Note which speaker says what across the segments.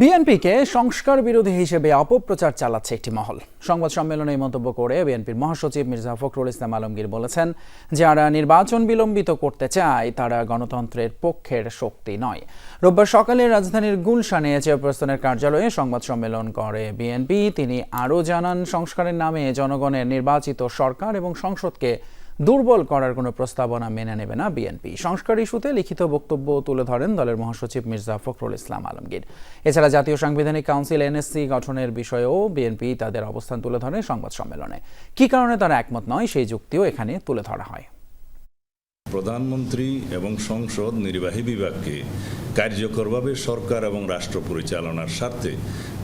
Speaker 1: বিএনপিকে সংস্কার বিরোধী হিসেবে অপপ্রচার চালাচ্ছে একটি মহল। সংবাদ সম্মেলনে মন্তব্য করে বিএনপির মহাসচিব মির্জা ফখরুল ইসলাম আলমগীর বলেছেন, যারা নির্বাচন বিলম্বিত করতে চায়, তারা গণতন্ত্রের পক্ষের শক্তি নয়। রোববার সকালে রাজধানীর গুলশানে চেয়ারপারসনের কার্যালয়ে সংবাদ সম্মেলন করে বিএনপি। তিনি আরও জানান, সংস্কারের নামে জনগণের নির্বাচিত সরকার এবং সংসদকে দুর্বল করার কোনো প্রস্তাবনা মেনে নেবে না বিএনপি। সংস্কার ইস্যুতে লিখিত বক্তব্য তুলে ধরেন দলের মহাসচিব মির্জা ফখরুল ইসলাম আলমগীর। এছাড়া জাতীয় সাংবিধানিক কাউন্সিল এনএসসি গঠনের বিষয়েও বিএনপি তাদের অবস্থান তুলে ধরে সংবাদ সম্মেলনে। কি কারণে তারা একমত নয়, সেই যুক্তিও এখানে তুলে ধরা হয়।
Speaker 2: প্রধানমন্ত্রী এবং সংসদ নির্বাহী বিভাগকে কার্যকরভাবে সরকার এবং রাষ্ট্র পরিচালনার স্বার্থে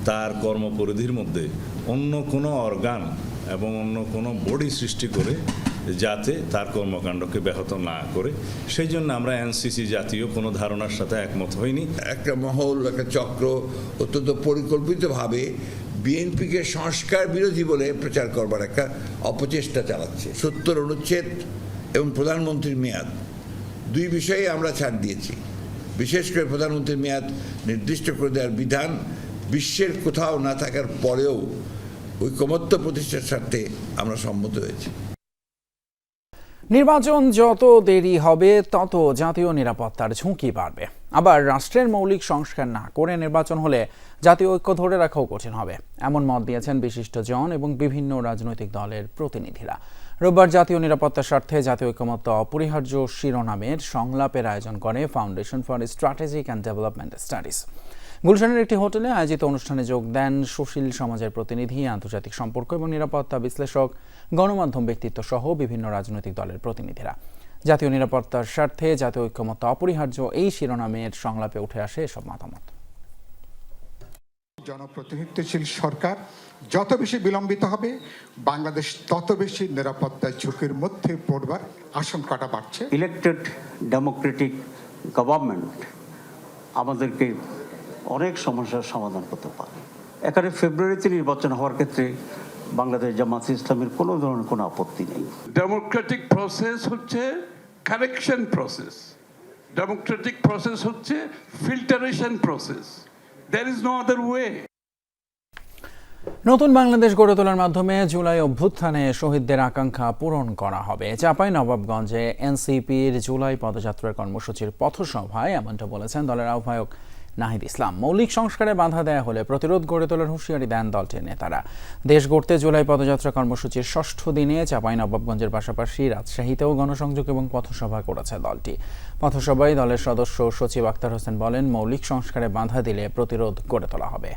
Speaker 2: তার কর্মপরিধির মধ্যে অন্য কোনো অর্গান এবং অন্য কোনো বডি সৃষ্টি করে যাতে তার কর্মকাণ্ডকে ব্যাহত না করে। সেই জন্য আমরা এনসিসি জাতীয় কোনো ধারণার সাথে একমত হইনি।
Speaker 3: একটা মহল, একটা চক্র অত্যন্ত পরিকল্পিতভাবে বিএনপিকে সংস্কার বিরোধী বলে প্রচার করবার একটা অপচেষ্টা চালাচ্ছে। সত্তর অনুচ্ছেদ এবং প্রধানমন্ত্রীর মেয়াদ। দুই বিষয়ে আমরা ছাড় দিয়েছি। বিশেষ করে প্রধানমন্ত্রীর মেয়াদ নির্দিষ্ট করে দেওয়ার বিধান বিশ্বের কোথাও না থাকার পরেও ঐকমত্য প্রতিষ্ঠার স্বার্থে আমরা সম্মত হয়েছি।
Speaker 1: নির্বাচন যত দেরি হবে, তত জাতীয় নিরাপত্তার ঝুঁকি বাড়বে। আবার রাষ্ট্রের মৌলিক সংস্কার না করে নির্বাচন হলে জাতীয় ঐক্য ধরে রাখাও কঠিন হবে। এমন মত দিয়েছেন বিশিষ্ট জন এবং বিভিন্ন রাজনৈতিক দলের প্রতিনিধিরা। রোববার জাতীয় নিরাপত্তার স্বার্থে জাতীয় ঐক্যমত্য অপরিহার্য শিরোনামের সংলাপের আয়োজন করে foundation for strategic and development studies গুলশানের একটি হোটেলে আয়োজিত অনুষ্ঠানে যোগ দেন সুশীল সমাজের প্রতিনিধি আন্তর্জাতিক সম্পর্ক এবং নিরাপত্তা বিশ্লেষক গণমাধ্যম ব্যক্তিত্ব সহ বিভিন্ন রাজনৈতিক দলের প্রতিনিধিরা। জাতীয় নিরাপত্তার স্বার্থে জাতীয় ঐক্যমত্য অপরিহার্য এই শিরোনামের সংলাপে উঠে আসে এসব মতামত।
Speaker 4: জনপ্রতিনিধিত্বশীল সরকার যত বেশি বিলম্বিত হবে বাংলাদেশ তত বেশি নিরাপত্তার ঝুঁকির মধ্যে পড়বার আশঙ্কাটা বাড়ছে।
Speaker 5: ইলেকটেড ডেমোক্রেটিক গভর্নমেন্ট আমাদেরকে অনেক সমস্যার সমাধান করতে পারে। এখানে ফেব্রুয়ারিতে নির্বাচন হওয়ার ক্ষেত্রে বাংলাদেশ জামাত ইসলামের কোনো ধরনের কোনো আপত্তি নেই।
Speaker 6: ডেমোক্রেটিক প্রসেস হচ্ছে কারেকশন প্রসেস ডেমোক্রেটিক প্রসেস হচ্ছে filtration process there is no other way
Speaker 1: নতুন বাংলাদেশ গড়ে তোলার মাধ্যমে জুলাই অভ্যুত্থানে শহীদদের আকাঙ্ক্ষা পূরণ করা হবে। চাপাই নবাবগঞ্জে এনসিপির জুলাই পদযাত্রার কর্মসূচির পথসভায় এমনটা বলেছেন দলের আহ্বায়ক নাহিদ ইসলাম। মৌলিক সংস্কারে বাধা দেয়া হলে প্রতিরোধ গড়ে তোলার হুঁশিয়ারি দেন দলটির নেতারা। দেশ গড়তে জুলাই পদযাত্রা কর্মসূচির ষষ্ঠ দিনে নবাবগঞ্জের পাশাপাশি রাজশাহীতেও গণসংযোগ এবং পথসভা করেছে দলটি। পথসভায় দলের সদস্য সচিব আক্তার হোসেন বলেন, মৌলিক সংস্কারে বাধা দিলে প্রতিরোধ গড়ে তোলা হবে।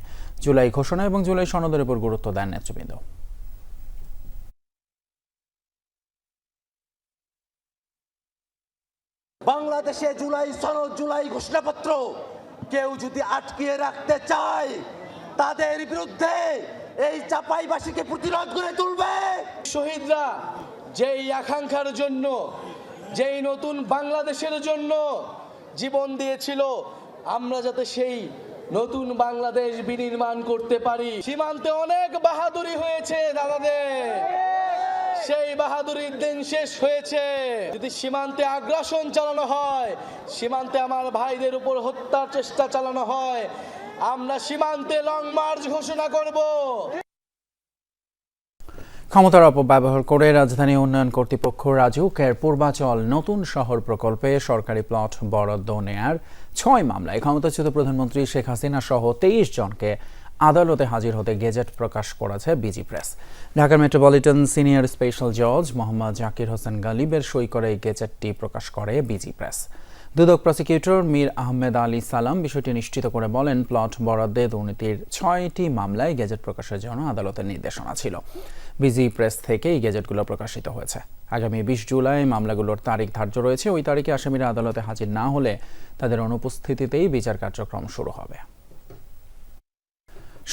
Speaker 1: জুলাই ঘোষণা এবং জুলাই সনদের উপর গুরুত্ব দেন নেতৃবৃন্দ।
Speaker 7: বাংলাদেশে জুলাই সনদ, জুলাই ঘোষণাপত্র কেউ যদি আটকিয়ে রাখতে চায়, তাদের বিরুদ্ধে এই চাপাইবাসীকে প্রতিরোধ করে তুলবে।
Speaker 8: শহীদরা, যেই আকাঙ্ক্ষার জন্য, যেই নতুন বাংলাদেশের জন্য জীবন দিয়েছিল, আমরা যাতে সেই নতুন বাংলাদেশ বিনির্মাণ করতে পারি। সীমান্তে অনেক বাহাদুরি হয়েছে, দাদাদের। সেই বাহাদুরির দিন শেষ হয়েছে। যদি সীমান্তে আগ্রাসন চালানো হয়, সীমান্তে আমার ভাইদের উপর হত্যার চেষ্টা চালানো হয়, আমরা সীমান্তে লং মার্চ ঘোষণা করব।
Speaker 1: ক্ষমতার অপব্যবহার করে রাজধানী উন্নয়ন কর্তৃপক্ষ রাজুকের পূর্বাচল নতুন শহর প্রকল্পে সরকারি প্লট বরাদ্দ নেয়ার ছয় মামলায় ক্ষমতাচ্যুত প্রধানমন্ত্রী শেখ হাসিনা সহ তেইশ জনকে আদালতে হাজির হতে গেজেট প্রকাশ করেছে বিজি প্রেস। ঢাকার মেট্রোপলিটন সিনিয়র স্পেশাল জজ মোহাম্মদ জাকির হোসেন গালিবের সই করে এই গেজেটটি প্রকাশ করে BG press. Dudak prosecutor Mir Ahmed Ali Salam বিষয়টি নিশ্চিত করে বলেন, প্লট বরাদ্দে দুর্নীতির ছয়টি মামলায় গেজেট প্রকাশের জন্য আদালতের নির্দেশনা ছিল। বিজি প্রেস থেকে এই গেজেটগুলো প্রকাশিত হয়েছে। আগামী বিশ জুলাই মামলাগুলোর তারিখ ধার্য রয়েছে। ওই তারিখে আসামিরা আদালতে হাজির না হলে তাদের অনুপস্থিতিতেই বিচার কার্যক্রম শুরু হবে।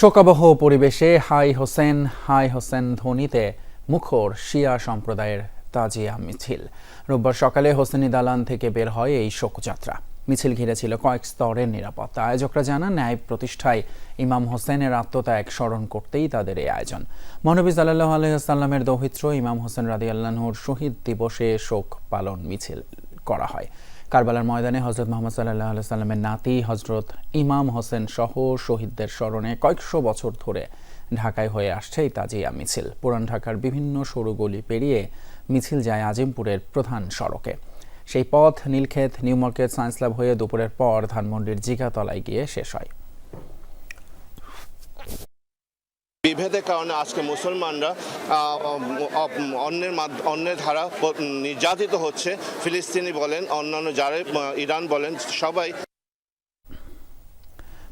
Speaker 1: শোকাবহ পরিবেশে হাই হোসেন হাই হোসেন ধ্বনিতে মুখর শিয়া সম্প্রদায়ের তাজিয়া মিছিল। রোববার সকালে হোসেনি দালান থেকে বের হয় এই শোকযাত্রা। মিছিল ঘিরে ছিল কয়েক স্তরের নিরাপত্তা। আয়োজকরা জানান, ন্যায় প্রতিষ্ঠায় ইমাম হোসেনের আত্মত্যাগ স্মরণ করতেই তাদের এই আয়োজন। মহানবী সাল্লাহ আলহামের দৌহিত্র ইমাম হোসেন রাদি আল্লাহর শহীদ দিবসে শোক পালন মিছিল করা হয়। কারবালার ময়দানে হজরত মোহাম্মদ সাল্লাহ সাল্লামের নাতি হজরত ইমাম হোসেন সহ শহীদদের স্মরণে কয়েকশো বছর ধরে ঢাকায় হয়ে আসছে এই তাজিয়া মিছিল। পুরান ঢাকার বিভিন্ন সরু গলি পেরিয়ে মিছিল যায় আজিমপুরের প্রধান সড়কে। সেই পথ, Nilkhet, new market, science lab হয়ে দুপুরের পর ধানমন্ডির জিগাতলায় গিয়ে শেষ হয়।
Speaker 9: বিভেদের কারণে আজকে মুসলমানরা অন্যের অন্যের ধারা নির্যাতিত হচ্ছে। ফিলিস্তিনি বলেন, অন্যান্য যারা ইরান বলেন, সবাই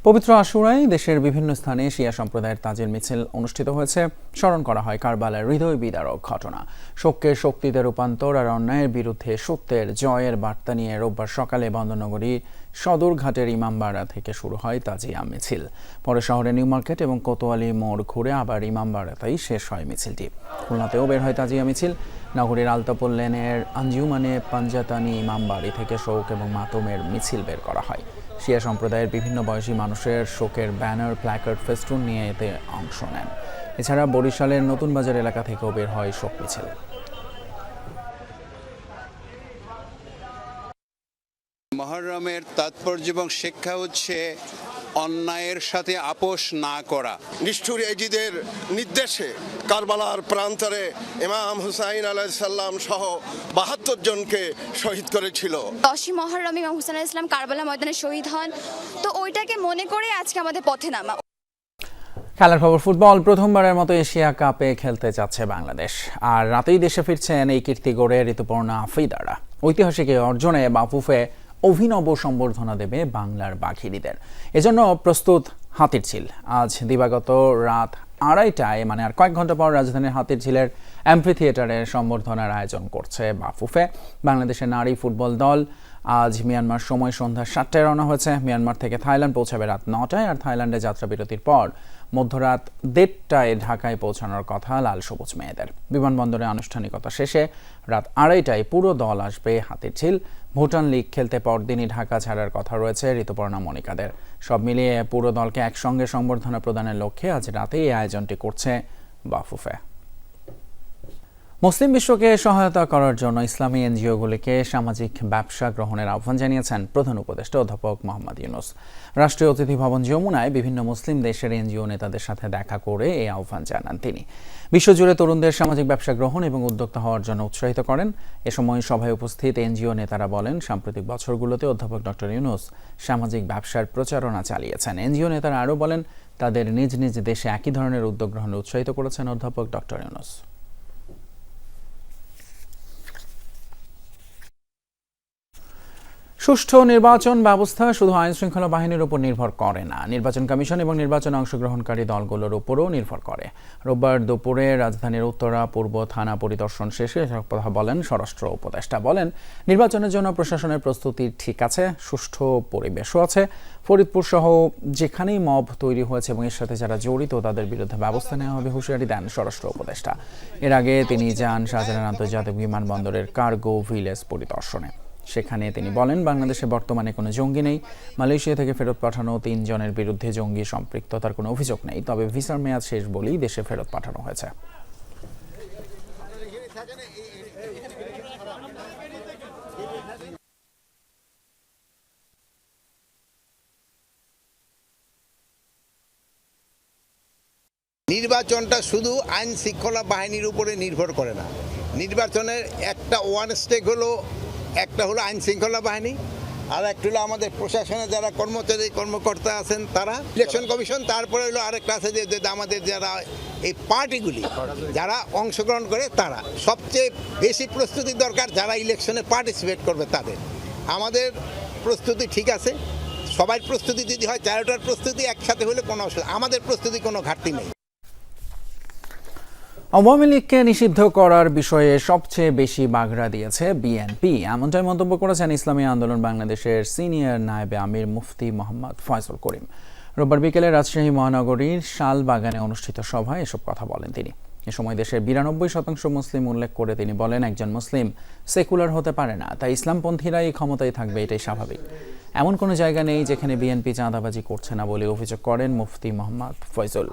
Speaker 1: পবিত্র আশুরায় দেশের বিভিন্ন স্থানে শিয়া সম্প্রদায়ের তাজের মিছিল অনুষ্ঠিত হয়েছে। স্মরণ করা হয় কারবালার হৃদয় বিদারক ঘটনা। শোককে শক্তিতে রূপান্তর আর অন্যায়ের বিরুদ্ধে সত্যের জয়ের বার্তা নিয়ে রোববার সকালে বন্দরনগরী সদরঘাটের ইমামবাড়া থেকে শুরু হয় তাজিয়া মিছিল। পরে শহরে নিউ মার্কেট এবং কোতোয়ালি মোড় ঘুরে আবার ইমামবাড়াতেই শেষ হয় মিছিলটি। খুলনাতেও বের হয় তাজিয়া মিছিল। নগরীর আলতাপুর লেনের আঞ্জুমানে পাঞ্জাতানি ইমামবাড়ি থেকে শোক এবং মাতমের মিছিল বের করা হয়। শিয়া সম্প্রদায়ের বিভিন্ন বয়সী মানুষের শোকের ব্যানার, প্ল্যাকার্ড, ফেস্টুন নিয়ে এতে অংশ নেন। এছাড়া বরিশালের নতুন বাজার এলাকা থেকেও বের হয় শোক মিছিল।
Speaker 10: মহরমের তাৎপর্য এবং শিক্ষা হচ্ছে অন্যায়ের সাথে আপোষ না করা।
Speaker 11: নিষ্ঠুর এজিদের নির্দেশে কারবালার প্রান্তরে ইমাম হুসাইন আলাইসাল্লাম সহ বাহাত্তর জনকে শহীদ করেছিল।
Speaker 12: দশই মহরম ইমাম হুসেন ইসলাম কারবালা ময়দানে শহীদ হন। তো ওইটাকে মনে করে আজকে আমাদের পথে নামা।
Speaker 1: খেলার খবর ফুটবল প্রথমবারের মতো এশিয়া কাপে খেলতে যাচ্ছে বাংলাদেশ। আর রাতেই দেশে ফিরছেন এই কীর্তি গড়ে ঋতুপর্ণা আফ্রিদারা ঐতিহাসিক অর্জনে বাফুফে অভিনব সম্বর্ধনা দেবে বাংলার বাঘিনীদের। এজন্য প্রস্তুত হাতির ঝিল। আজ দিবাগত রাত আড়াইটায় মানে আর কয়েক ঘণ্টা পর রাজধানীর হাতির ঝিলের অ্যাম্পি থিয়েটারে সম্বর্ধনার আয়োজন করছে বাফুফে। বাংলাদেশের নারী ফুটবল দল আজ মিয়ানমার সময় সন্ধ্যা সাতটায় রওনা হয়েছে। মিয়ানমার থেকে থাইল্যান্ড পৌঁছাবে রাত নটায়, আর থাইল্যান্ডে যাত্রা বিরতির পর মধ্যরাত দেড়টায় ঢাকায় পৌঁছানোর কথা লাল সবুজ মেয়েদের। বিমানবন্দরে আনুষ্ঠানিকতা শেষে রাত আড়াইটায় পুরো দল আসবে হাতির ঝিল। ভুটান লিগ খেলতে পরদিনই ঢাকা ছাড়ার কথা রয়েছে ঋতুপর্ণা মনিকাদের সব মিলিয়ে পুরো দলকে একসঙ্গে সংবর্ধনা প্রদানের লক্ষ্যে আজ রাতেই এই আয়োজনটি করছে বাফুফে। মুসলিম বিশ্বকে সহায়তা করার জন্য ইসলামী এনজিওগুলিকে সামাজিক ব্যবসা গ্রহণের আহ্বান জানিয়েছেন প্রধান উপদেষ্টা অধ্যাপক মোহাম্মদ ইউনুস। রাষ্ট্রীয় অতিথি ভবন যমুনায় বিভিন্ন মুসলিম দেশের এনজিও নেতাদের সাথে দেখা করে এই আহ্বান জানান তিনি। বিশ্বজুড়ে তরুণদের সামাজিক ব্যবসা গ্রহণ এবং উদ্যোক্তা হওয়ার জন্য উৎসাহিত করেন। এ সময় সভায় উপস্থিত এনজিও নেতারা বলেন, সাম্প্রতিক বছরগুলোতে অধ্যাপক ডক্টর ইউনুস সামাজিক ব্যবসার প্রচারণা চালিয়েছেন। এনজিও নেতারা আরও বলেন, তাদের নিজ নিজ দেশে একই ধরনের উদ্যোগ গ্রহণে উৎসাহিত করেছেন অধ্যাপক ডক্টর ইউনুস। সুষ্ঠু নির্বাচন ব্যবস্থা শুধু আইন শৃঙ্খলা বাহিনীর উপর নির্ভর করে না। নির্বাচন কমিশন এবং নির্বাচনে অংশগ্রহণকারী দলগুলোর উপরও নির্ভর করে। রোববার দুপুরে রাজধানীর উত্তরা পূর্ব থানা পরিদর্শন শেষে কথা বলেন স্বরাষ্ট্র উপদেষ্টা। বলেন, নির্বাচনের জন্য প্রশাসনের প্রস্তুতি ঠিক আছে, সুষ্ঠু পরিবেশও আছে। ফরিদপুর সহ যেখানেই মব তৈরি হয়েছে এবং এর সাথে যারা জড়িত তাদের বিরুদ্ধে ব্যবস্থা নেওয়া হবে হুঁশিয়ারি দেন স্বরাষ্ট্র উপদেষ্টা। এর আগে তিনি যান শাহজাহান আন্তর্জাতিক বিমানবন্দরের কার্গো ভিলেজ পরিদর্শনে। সেখানে তিনি বলেন, বাংলাদেশে বর্তমানে কোনো জঙ্গি নেই। মালয়েশিয়া থেকে ফেরত পাঠানো তিনজনের বিরুদ্ধে জঙ্গি সম্পৃক্ততার কোনো অভিযোগ নেই। তবে ভিসার মেয়াদ শেষ বলেই দেশে ফেরত পাঠানো হয়েছে।
Speaker 10: নির্বাচনটা শুধু আইন শৃঙ্খলা বাহিনীর উপরে নির্ভর করে না। নির্বাচনের একটা ওয়ান স্টেক হলো একটা হলো আইন শৃঙ্খলা বাহিনী, আর একটা হলো আমাদের প্রশাসনে যারা কর্মচারী, কর্মকর্তা আছেন তারা ইলেকশন কমিশন তারপরে হলো আরেকটা আছে যে আমাদের যারা এই পার্টিগুলি, যারা অংশগ্রহণ করে তারা, সবচেয়ে বেশি প্রস্তুতি দরকার যারা ইলেকশনে পার্টিসিপেট করবে তাদের। আমাদের প্রস্তুতি ঠিক আছে সবাই প্রস্তুতি যদি হয়, চারোটার প্রস্তুতি একসাথে হলে কোনো অসুবিধা, আমাদের প্রস্তুতি কোনো ঘাটতি নেই।
Speaker 1: আওয়ামী লীগকে নিষিদ্ধ করার বিষয়ে সবচেয়ে বেশি বাগড়া দিয়েছে বিএনপি। এমনটাই মন্তব্য করেছেন ইসলামী আন্দোলন বাংলাদেশের সিনিয়র নায়েবে আমির মুফতি মোহাম্মদ ফয়সল করিম। রোববার বিকেলে রাজশাহী মহানগরীর শালবাগানে অনুষ্ঠিত সভায় এসব কথা বলেন তিনি। এ সময় দেশের বিরানব্বই শতাংশ মুসলিম উল্লেখ করে তিনি বলেন, একজন মুসলিম সেকুলার হতে পারে না, তাই ইসলামপন্থীরাই ক্ষমতায় থাকবে, এটাই স্বাভাবিক। এমন কোনো জায়গা নেই যেখানে বিএনপি চাঁদাবাজি করছে না বলে অভিযোগ করেন মুফতি মোহাম্মদ ফয়জুল।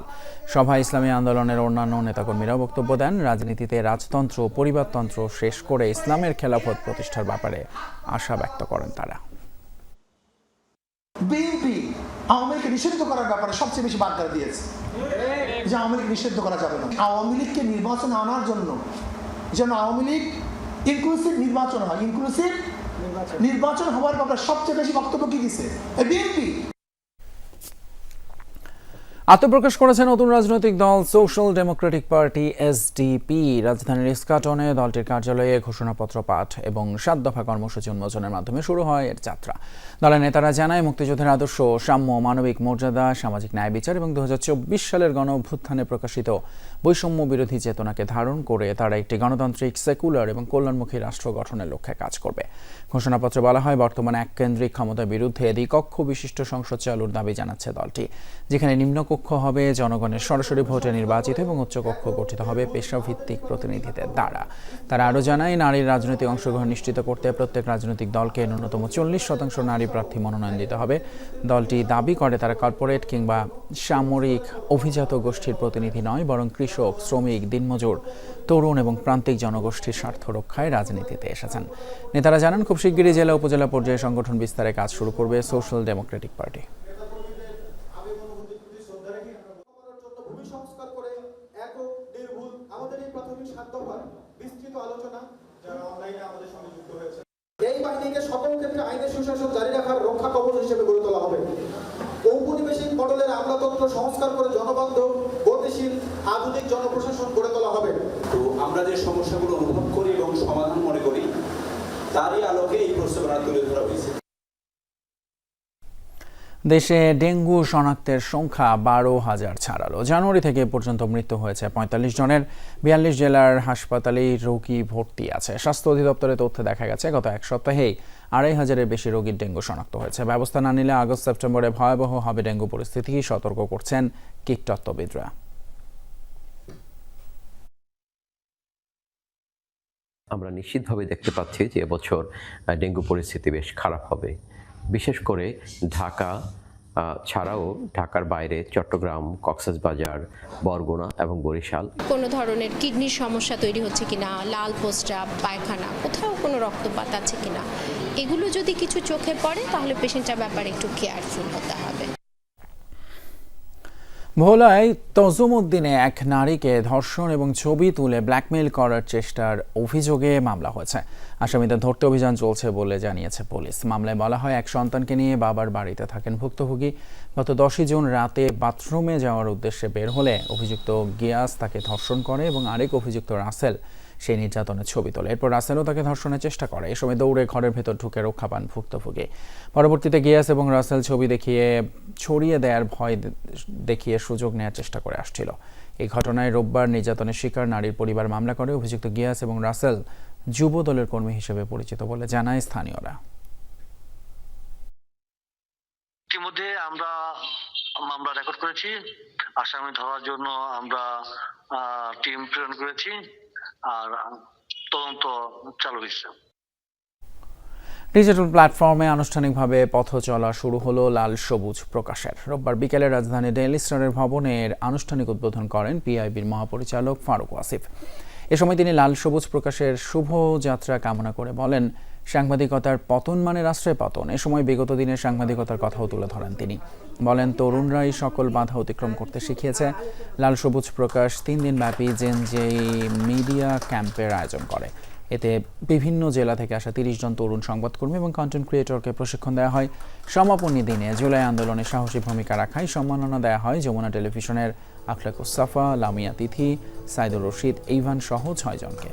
Speaker 1: সভা ইসলামী আন্দোলনের অন্যান্য নেতাকর্মীরাও বক্তব্য দেন। রাজনীতিতে রাজতন্ত্র পরিবারতন্ত্র শেষ করে ইসলামের খেলাফত প্রতিষ্ঠার ব্যাপারে আশা ব্যক্ত করেন তারা।
Speaker 13: বিএনপি আওয়ামী লীগকে নিষিদ্ধ করার ব্যাপারে সবচেয়ে বেশি বার্তা দিয়েছে যে আওয়ামী লীগ নিষিদ্ধ করা যাবে না। আওয়ামী লীগকে নির্বাচনে আনার জন্য যেন আওয়ামী লীগ ইনক্লুসিভ নির্বাচন হয় ইনক্লুসিভ নির্বাচন। হওয়ার ব্যাপারে সবচেয়ে বেশি বক্তব্য কি দিছে? বিএনপি।
Speaker 1: আত্মপ্রকাশ করেছে নতুন রাজনৈতিক দল সোশ্যাল ডেমোক্রেটিক পার্টি এসডিপি। রাজধানীর ইস্কাটনে দলটির কার্যালয়ে ঘোষণাপত্র পাঠ এবং সাত দফা কর্মসূচি উন্মোচনের মাধ্যমে শুরু হয় এর যাত্রা। দলের নেতারা জানায়, মুক্তিযুদ্ধের আদর্শ সাম্য মানবিক মর্যাদা, সামাজিক ন্যায় বিচার এবং দু হাজার চব্বিশ সালের গণ অভ্যুত্থানে প্রকাশিত বৈষম্য বিরোধী চেতনাকে ধারণ করে তারা একটি গণতান্ত্রিক সেকুলার এবং কল্যাণমুখী রাষ্ট্র গঠনের লক্ষ্যে কাজ করবে। ঘোষণাপত্রে বলা হয়, বর্তমানে এক কেন্দ্রিক ক্ষমতার বিরুদ্ধে দ্বিকক্ষ বিশিষ্ট সংসদ চালুর দাবি জানাচ্ছে দলটি। যেখানে নিম্নকক্ষ হবে, জনগণের সরাসরি ভোটে নির্বাচিত এবং উচ্চকক্ষ গঠিত হবে পেশাভিত্তিক প্রতিনিধিদের দ্বারা। তারা আরও জানায়, নারীর রাজনৈতিক অংশগ্রহণ নিশ্চিত করতে প্রত্যেক রাজনৈতিক দলকে ন্যূনতম চল্লিশ শতাংশ নারী প্রার্থী মনোনয়ন দিতে হবে। দলটি দাবি করে, তারা কর্পোরেট কিংবা সামরিক অভিজাত গোষ্ঠীর প্রতিনিধি নয়, বরং কৃষক, শ্রমিক, দিনমজুর, তরুণ এবং প্রান্তিক জনগোষ্ঠীর স্বার্থ রক্ষায় রাজনীতিতে এসেছেন। নেতারা জানান, খুব শিগগিরই জেলা উপজেলা পর্যায়ে সংগঠন বিস্তারে কাজ শুরু করবে সোশ্যাল ডেমোক্রেটিক পার্টি
Speaker 14: ভূমি সংস্কার করে একক নির্ভুল আমাদের এই প্রাথমিক সাত দফার বিস্তৃত আলোচনা যারা অনলাইনে আমাদের সঙ্গে যুক্ত হয়েছে এই বাহিনীকে সকল ক্ষেত্রে আইনের সুশাসন জারি রাখার রক্ষা কবচ হিসেবে গড়ে তোলা হবে ঔপনিবেশিক মডেলের আমলাতন্ত্র সংস্কার করে জনবান্ধব, গতিশীল, আধুনিক জনপ্রশাসন গড়ে তোলা হবে।
Speaker 15: তো আমরা যে সমস্যাগুলো অনুভব করি এবং সমাধান মনে করি, তারই আলোকে এই প্রস্তাবনা তুলে ধরা হয়েছে।
Speaker 1: দেশে ডেঙ্গু শনাক্তের সংখ্যা বারো হাজার ছাড়ালো। জানুয়ারি থেকে পর্যন্ত মৃত্যু হয়েছে পঁয়তাল্লিশ জনের। বিয়াল্লিশ জেলার হাসপাতালে রোগী ভর্তি আছে। স্বাস্থ্য অধিদপ্তরের তথ্যে দেখা গেছে, গত এক সপ্তাহেই আড়াই হাজারের বেশি রোগীর ডেঙ্গু শনাক্ত হয়েছে। ব্যবস্থা না নিলে আগস্ট সেপ্টেম্বরে ভয়াবহ হবে ডেঙ্গু পরিস্থিতি। সতর্ক করছেন কীটতত্ত্ববিদরা।
Speaker 16: আমরা নিশ্চিতভাবে দেখতে পাচ্ছি যে এবছর ডেঙ্গু পরিস্থিতি বেশ খারাপ হবে। বিশেষ করে ঢাকা ছাড়াও ঢাকার বাইরে চট্টগ্রাম, কক্সবাজার, বরগুনা এবং বরিশাল।
Speaker 17: কোনো ধরনের কিডনির সমস্যা তৈরি হচ্ছে কিনা, লাল পোস্টা পায়খানা, কোথাও কোনো রক্তপাত আছে কিনা, এগুলো যদি কিছু চোখে পড়ে তাহলে পেশেন্টটার ব্যাপারে একটু কেয়ারফুল হতে হবে
Speaker 1: ভোলায় তজুমুদ্দিনে এক নারীকে ধর্ষণ এবং ছবি তুলে ব্ল্যাকমেইল করার চেষ্টার অভিযোগে মামলা হয়েছে। আসামিদের ধরতে অভিযান চলছে বলে জানিয়েছে পুলিশ। মামলায় বলা হয়, এক সন্তানকে নিয়ে বাবার বাড়িতে থাকেন ভুক্তভোগী। গত দশই জুন রাতে বাথরুমে যাওয়ার উদ্দেশ্যে বের হলে অভিযুক্ত গিয়াস তাকে ধর্ষণ করে এবং আরেক অভিযুক্ত রাসেল সেই নির্যাতনের ছবি তোলে। এরপর রাসেলও তাকে ধর্ষণের চেষ্টা করে। এই সময় দৌড়ে ঘরের ভেতর ঢুকে রক্ষা পান ভুক্তভোগী। পরবর্তীতে গিয়াস এবং রাসেল ছবি দেখিয়ে, ছড়িয়ে দেওয়ার ভয় দেখিয়ে সুযোগ নেওয়ার চেষ্টা করে আসছিল। এই ঘটনায় রোববার নির্যাতনের শিকার নারীর পরিবার মামলা করে। অভিযুক্ত গিয়াস এবং রাসেল যুব দলের কর্মী হিসেবে পরিচিত বলে জানায় স্থানীয়রা।
Speaker 18: ইতিমধ্যে আমরা মামলা রেকর্ড করেছি। আসামি ধরার জন্য আমরা টিম প্রেরণ করেছি। আর তদন্ত চালু হয়েছে।
Speaker 1: ডিজিটাল প্ল্যাটফর্মে আনুষ্ঠানিকভাবে পথ চলা শুরু হলো লাল সবুজ প্রকাশের। রোববার বিকেলে রাজধানী ডেইলি স্টারের ভবনের আনুষ্ঠানিক উদ্বোধন করেন পিআইবির মহাপরিচালক ফারুক ওয়াসিফ। এ সময় তিনি লাল সবুজ প্রকাশের শুভ যাত্রা কামনা করে বলেন সাংবাদিকতার পতন মানে রাষ্ট্রের পতন। এ সময় বিগত দিনের সাংবাদিকতার কথাও তুলে ধরেন তিনি। বলেন তরুণরাই সকল বাধা অতিক্রম করতে শিখিয়েছে। লাল সবুজ প্রকাশ তিন দিন ব্যাপী জেন যে মিডিয়া ক্যাম্পের আয়োজন করে। এতে বিভিন্ন জেলা থেকে আসা তিরিশ জন তরুণ সংবাদকর্মী এবং কন্টেন্ট ক্রিয়েটরকে প্রশিক্ষণ দেওয়া হয়। সমাপনী দিনে জুলাই আন্দোলনে সাহসী ভূমিকা রাখায় সম্মাননা দেওয়া হয় যমুনা টেলিভিশনের আখলাকুস সাফা, লামিয়া তিথি, সাইদুর রশিদ, ইভান সহ ছয়জনকে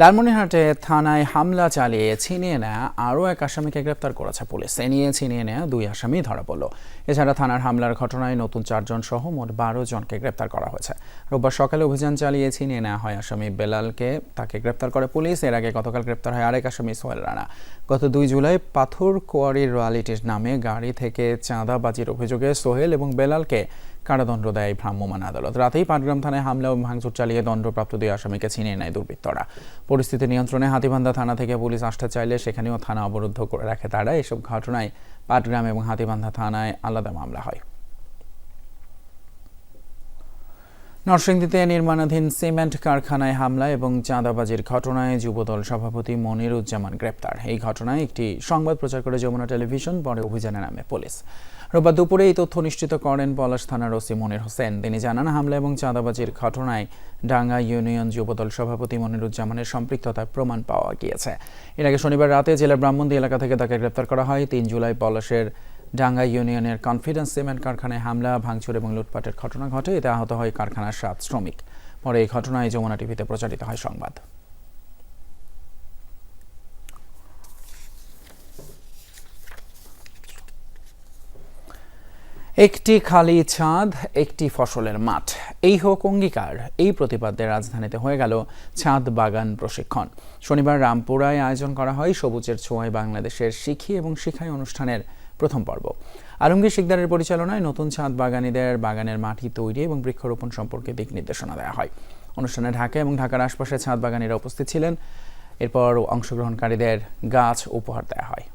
Speaker 1: লালমনিরহাটে থানায় হামলা চালিয়ে ছিনিয়ে নেয়া আরও এক আসামিকে গ্রেপ্তার করেছে পুলিশ। এ নিয়ে ছিনিয়ে নেয়া দুই আসামি ধরা পড়ল। এছাড়া থানার হামলার ঘটনায় নতুন চারজন সহ মোট বারো জনকে গ্রেপ্তার করা হয়েছে। রোববার সকালে অভিযান চালিয়ে ছিনিয়ে নেওয়া হয় আসামি বেলালকে। তাকে গ্রেপ্তার করে পুলিশ। এর আগে গতকাল গ্রেপ্তার হয় আরেক আসামি সোহেল রানা। গত দুই জুলাই পাথর কোয়ারি রয়্যালিটির নামে গাড়ি থেকে চাঁদাবাজির অভিযোগে সোহেল এবং বেলালকে কারাদণ্ড দেয় ভ্রাম্যমাণ আদালত। রাতেই পাটগ্রাম থানায় হামলা ও ভাঙচুর চালিয়ে দণ্ডপ্রাপ্ত দুই আসামিকে ছিনিয়ে নেয় দুর্বৃত্তরা। পরিস্থিতি নিয়ন্ত্রণে হাতিবান্ধা থানা থেকে পুলিশ আসতে চাইলে সেখানেও থানা অবরুদ্ধ করে রাখে তারা। এসব ঘটনায় পাটগ্রাম এবং হাতিবান্ধা থানায় আলাদা মামলা হয়। নরসিংদীতে নির্মাণাধীন সিমেন্ট কারখানায় হামলা এবং চাঁদাবাজির ঘটনায় যুবদল সভাপতি মনিরুজ্জামান গ্রেপ্তার। এই ঘটনায় একটি সংবাদ প্রচার করে যমুনা টেলিভিশন, পরে অভিযানে নামে পুলিশ। রোববার দুপুরে এই তথ্য নিশ্চিত করেন পলাশ থানার ওসি মনির হোসেন। তিনি জানান, হামলা এবং চাঁদাবাজির ঘটনায় ডাঙ্গা ইউনিয়ন যুবদল সভাপতি মনিরুজ্জামানের সম্পৃক্ততার প্রমাণ পাওয়া গিয়েছে। এর আগে শনিবার রাতে জেলার ব্রাহ্মণদী এলাকা থেকে তাকে গ্রেপ্তার করা হয়। তিন জুলাই পলাশের ডাঙ্গা ইউনিয়নের কনফিডেন্স সিমেন্ট কারখানায় হামলা, ভাঙচুর এবং লুটপাটের ঘটনা ঘটে। এতে আহত হয় কারখানার সাত শ্রমিক। পরে এই ঘটনায় যমুনা টিভিতে প্রচারিত হয় সংবাদ। একটি খালি ছাদ, একটি ফসলের মাঠ। এই হোক অঙ্গীকার, এই প্রতিপাদ্যে রাজধানীতে হয়ে গেল ছাদ বাগান প্রশিক্ষণ। শনিবার রামপুরায় আয়োজন করা হয় সবুজের ছোঁয়ায় বাংলাদেশের শিখি এবং শিখাই অনুষ্ঠানের প্রথম পর্ব। আলমগীর শিকদারের পরিচালনায় নতুন ছাদ বাগানীদের বাগানের মাটি তৈরি এবং বৃক্ষরোপণ সম্পর্কে দিক নির্দেশনা দেওয়া হয়। অনুষ্ঠানে ঢাকা এবং ঢাকার আশপাশে ছাদ বাগানীরা উপস্থিত ছিলেন। এরপর অংশগ্রহণকারীদের গাছ উপহার দেওয়া হয়।